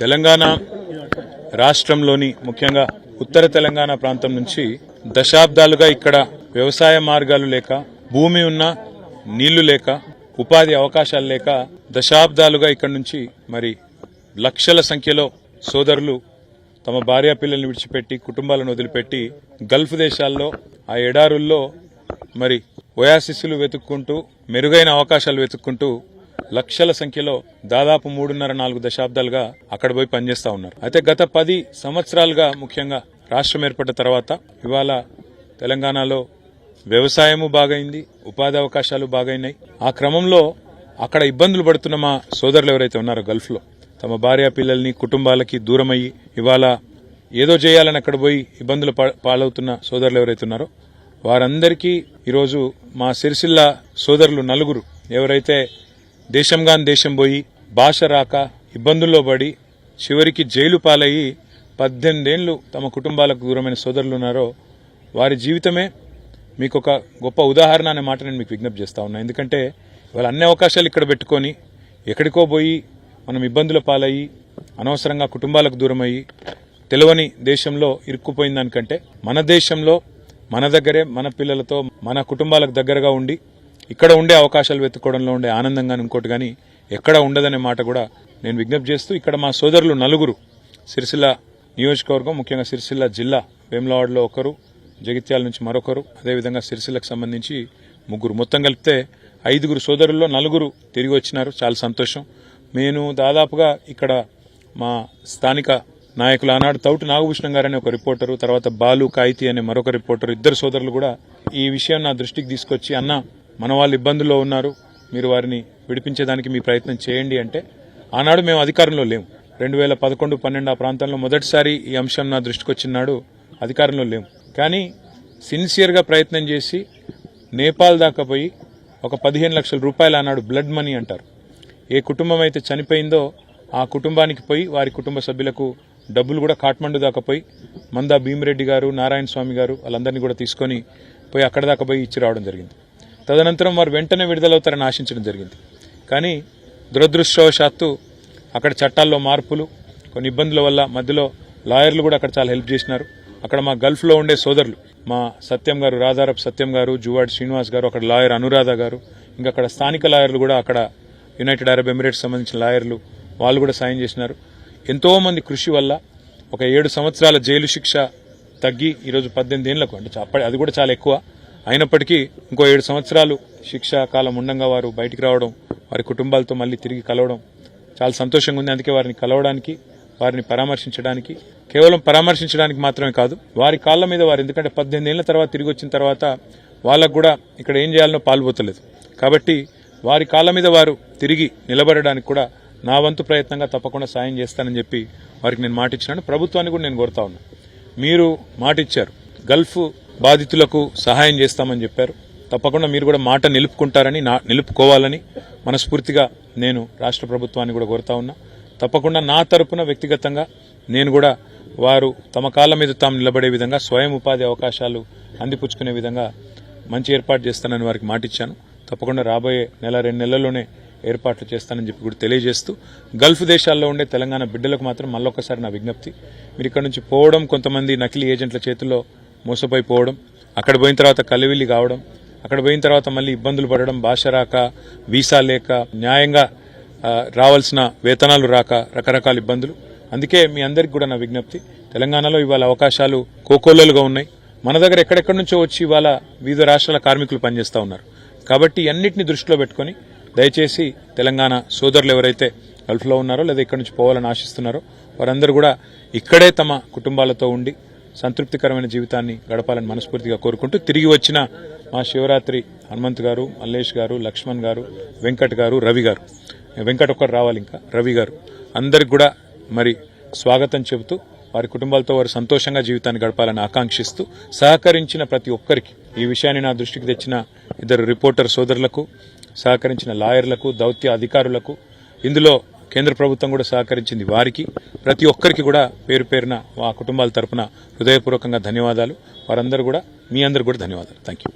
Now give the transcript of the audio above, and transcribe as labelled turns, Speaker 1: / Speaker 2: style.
Speaker 1: తెలంగాణ రాష్ట్రంలోని ముఖ్యంగా ఉత్తర తెలంగాణ ప్రాంతం నుంచి దశాబ్దాలుగా ఇక్కడ వ్యవసాయ మార్గాలు లేక భూమి ఉన్న నీళ్ళు లేక ఉపాధి అవకాశాలు లేక దశాబ్దాలుగా ఇక్కడ నుంచి మరి లక్షల సంఖ్యలో సోదరులు తమ భార్యా పిల్లల్ని విడిచిపెట్టి కుటుంబాలను వదిలిపెట్టి గల్ఫ్ దేశాల్లో ఆ ఎడారుల్లో మరి ఒయాసిస్లు వెతుక్కుంటూ మెరుగైన అవకాశాలు వెతుక్కుంటూ లక్షల సంఖ్యలో దాదాపు మూడున్నర నాలుగు దశాబ్దాలుగా అక్కడ పోయి పనిచేస్తా ఉన్నారు. అయితే గత పది సంవత్సరాలుగా ముఖ్యంగా రాష్ట్రం ఏర్పడిన తర్వాత ఇవాళ తెలంగాణలో వ్యవసాయము బాగైంది ఉపాధి అవకాశాలు బాగైనాయి. ఆ క్రమంలో అక్కడ ఇబ్బందులు పడుతున్న మా సోదరులు ఎవరైతే ఉన్నారో గల్ఫ్లో తమ భార్య పిల్లల్ని కుటుంబాలకి దూరమయ్యి ఇవాళ ఏదో చేయాలని అక్కడ పోయి ఇబ్బందులు పాలవుతున్న సోదరులు ఎవరైతే ఉన్నారో వారందరికీ ఈరోజు మా సిరిసిల్ల సోదరులు నలుగురు ఎవరైతే దేశంగాని దేశం పోయి భాష రాక ఇబ్బందుల్లో పడి చివరికి జైలు పాలయ్యి పద్దెనిమిదేళ్ళు తమ కుటుంబాలకు దూరమైన సోదరులు ఉన్నారో వారి జీవితమే మీకు ఒక గొప్ప ఉదాహరణ అనే మాట నేను మీకు విజ్ఞప్తి చేస్తా ఉన్నా. ఎందుకంటే వాళ్ళ అన్ని అవకాశాలు ఇక్కడ పెట్టుకొని ఎక్కడికో పోయి మనం ఇబ్బందుల పాలయ్యి అనవసరంగా కుటుంబాలకు దూరమయ్యి తెలియని దేశంలో ఇరుక్కుపోయిన దానికంటే మన దేశంలో మన దగ్గరే మన పిల్లలతో మన కుటుంబాలకు దగ్గరగా ఉండి ఇక్కడ ఉండే అవకాశాలు వెతుక్కోవడంలో ఉండే ఆనందంగా ఇంకోటి కానీ ఎక్కడ ఉండదనే మాట కూడా నేను విజ్ఞప్తి చేస్తూ ఇక్కడ మా సోదరులు నలుగురు సిరిసిల్ల నియోజకవర్గం ముఖ్యంగా సిరిసిల్ల జిల్లా వేములవాడలో ఒకరు జగిత్యాల నుంచి మరొకరు అదేవిధంగా సిరిసిల్లకు సంబంధించి ముగ్గురు. మొత్తం కలిపితే ఐదుగురు సోదరుల్లో నలుగురు తిరిగి వచ్చినారు. చాలా సంతోషం. నేను దాదాపుగా ఇక్కడ మా స్థానిక నాయకులు ఆనాడు తౌటు నాగభూషణం గారు అనే ఒక రిపోర్టరు తర్వాత బాలు కాయితీ అనే మరొక రిపోర్టర్ ఇద్దరు సోదరులు కూడా ఈ విషయం నా దృష్టికి తీసుకొచ్చి అన్న మన వాళ్ళు ఇబ్బందుల్లో ఉన్నారు మీరు వారిని విడిపించేదానికి మీ ప్రయత్నం చేయండి అంటే ఆనాడు మేము అధికారంలో లేము. రెండు వేల పదకొండు పన్నెండు ఆ ప్రాంతంలో మొదటిసారి ఈ అంశం నా దృష్టికి వచ్చినాడు అధికారంలో లేము. కానీ సిన్సియర్గా ప్రయత్నం చేసి నేపాల్ దాకా పోయి ఒక పదిహేను లక్షల రూపాయలు ఆనాడు బ్లడ్ మనీ అంటారు. ఏ కుటుంబం అయితే చనిపోయిందో ఆ కుటుంబానికి పోయి వారి కుటుంబ సభ్యులకు డబ్బులు కూడా కాఠ్మండు దాకా పోయి మందా భీమిరెడ్డి గారు నారాయణ స్వామి గారు వాళ్ళందరినీ కూడా తీసుకొని పోయి అక్కడ దాకా పోయి ఇచ్చి రావడం జరిగింది. తదనంతరం వారు వెంటనే విడుదలవుతారని ఆశించడం జరిగింది. కానీ దురదృష్టవశాత్తు అక్కడ చట్టాల్లో మార్పులు కొన్ని ఇబ్బందుల వల్ల మధ్యలో లాయర్లు కూడా అక్కడ చాలా హెల్ప్ చేసినారు. అక్కడ మా గల్ఫ్లో ఉండే సోదరులు మా సత్యం గారు రాధారపు సత్యం గారు జువాడ్ శ్రీనివాస్ గారు అక్కడ లాయర్ అనురాధ గారు ఇంకా అక్కడ స్థానిక లాయర్లు కూడా అక్కడ యునైటెడ్ అరబ్ ఎమిరేట్స్ సంబంధించిన లాయర్లు వాళ్ళు కూడా సాయం చేసినారు. ఎంతోమంది కృషి వల్ల ఒక ఏడు సంవత్సరాల జైలు శిక్ష తగ్గి ఈరోజు పద్దెనిమిది ఏళ్ళకు అంటే అప్పటి- అది కూడా చాలా ఎక్కువ. అయినప్పటికీ ఇంకో ఏడు సంవత్సరాలు శిక్షా కాలం ఉండంగా వారు బయటికి రావడం వారి కుటుంబాలతో మళ్ళీ తిరిగి కలవడం చాలా సంతోషంగా ఉంది. అందుకే వారిని కలవడానికి వారిని పరామర్శించడానికి కేవలం పరామర్శించడానికి మాత్రమే కాదు వారి కాళ్ళ మీద వారు ఎందుకంటే పద్దెనిమిది ఏళ్ళ తర్వాత తిరిగి వచ్చిన తర్వాత వాళ్ళకు కూడా ఇక్కడ ఏం చేయాలనో పాల్పోతలేదు కాబట్టి వారి కాళ్ళ మీద వారు తిరిగి నిలబడడానికి కూడా నా వంతు ప్రయత్నంగా తప్పకుండా సాయం చేస్తానని చెప్పి వారికి నేను మాటిచ్చినాను ప్రభుత్వాన్ని కూడా నేను కోరుతా ఉన్నా. మీరు మాటిచ్చారు. గల్ఫ్ బాధితులకు సహాయం చేస్తామని చెప్పారు. తప్పకుండా మీరు కూడా మాట నిలుపుకుంటారని నా నిలుపుకోవాలని మనస్ఫూర్తిగా నేను రాష్ట్ర ప్రభుత్వాన్ని కూడా కోరుతా ఉన్నా. తప్పకుండా నా తరపున వ్యక్తిగతంగా నేను కూడా వారు తమ కాళ్ళ మీద తాము నిలబడే విధంగా స్వయం ఉపాధి అవకాశాలు అందిపుచ్చుకునే విధంగా మంచి ఏర్పాటు చేస్తానని వారికి మాటిచ్చాను. తప్పకుండా రాబోయే నెల రెండు నెలల్లోనే ఏర్పాట్లు చేస్తానని చెప్పి కూడా తెలియజేస్తూ గల్ఫ్ దేశాల్లో ఉండే తెలంగాణ బిడ్డలకు మాత్రం మళ్ళొకసారి నా విజ్ఞప్తి. మీరు ఇక్కడ నుంచి పోవడం కొంతమంది నకిలీ ఏజెంట్ల చేతుల్లో మోసపోయిపోవడం అక్కడ పోయిన తర్వాత కలివిల్లి కావడం అక్కడ పోయిన తర్వాత మళ్ళీ ఇబ్బందులు పడడం భాష రాక వీసా లేక న్యాయంగా రావాల్సిన వేతనాలు రాక రకరకాల ఇబ్బందులు. అందుకే మీ అందరికి కూడా నా విజ్ఞప్తి తెలంగాణలో ఇవాళ అవకాశాలు కోకోలలుగా ఉన్నాయి. మన దగ్గర ఎక్కడెక్కడి నుంచో వచ్చి ఇవాళ వివిధ రాష్ట్రాల కార్మికులు పనిచేస్తూ ఉన్నారు. కాబట్టి అన్నిటిని దృష్టిలో పెట్టుకొని దయచేసి తెలంగాణ సోదరులు ఎవరైతే గల్ఫ్లో ఉన్నారో లేదా ఇక్కడి నుంచి పోవాలని ఆశిస్తున్నారో వారందరూ కూడా ఇక్కడే తమ కుటుంబాలతో ఉండి సంతృప్తికరమైన జీవితాన్ని గడపాలని మనస్ఫూర్తిగా కోరుకుంటూ తిరిగి వచ్చిన మా శివరాత్రి హనుమంత్ గారు మల్లేష్ గారు లక్ష్మణ్ గారు వెంకట్ గారు రవి గారు. వెంకట్ ఒక్కరు రావాలి ఇంకా రవి గారు. అందరికి కూడా మరి స్వాగతం చెబుతూ వారి కుటుంబాలతో వారు సంతోషంగా జీవితాన్ని గడపాలని ఆకాంక్షిస్తూ సహకరించిన ప్రతి ఒక్కరికి ఈ విషయాన్ని నా దృష్టికి తెచ్చిన ఇద్దరు రిపోర్టర్ సోదరులకు సహకరించిన లాయర్లకు దౌత్య అధికారులకు ఇందులో కేంద్ర ప్రభుత్వం కూడా సహకరించింది వారికి. ప్రతి ఒక్కరికి కూడా పేరు పేరున ఆ కుటుంబాల తరపున హృదయపూర్వకంగా ధన్యవాదాలు. వారందరూ కూడా మీ అందరు కూడా ధన్యవాదాలు. Thank you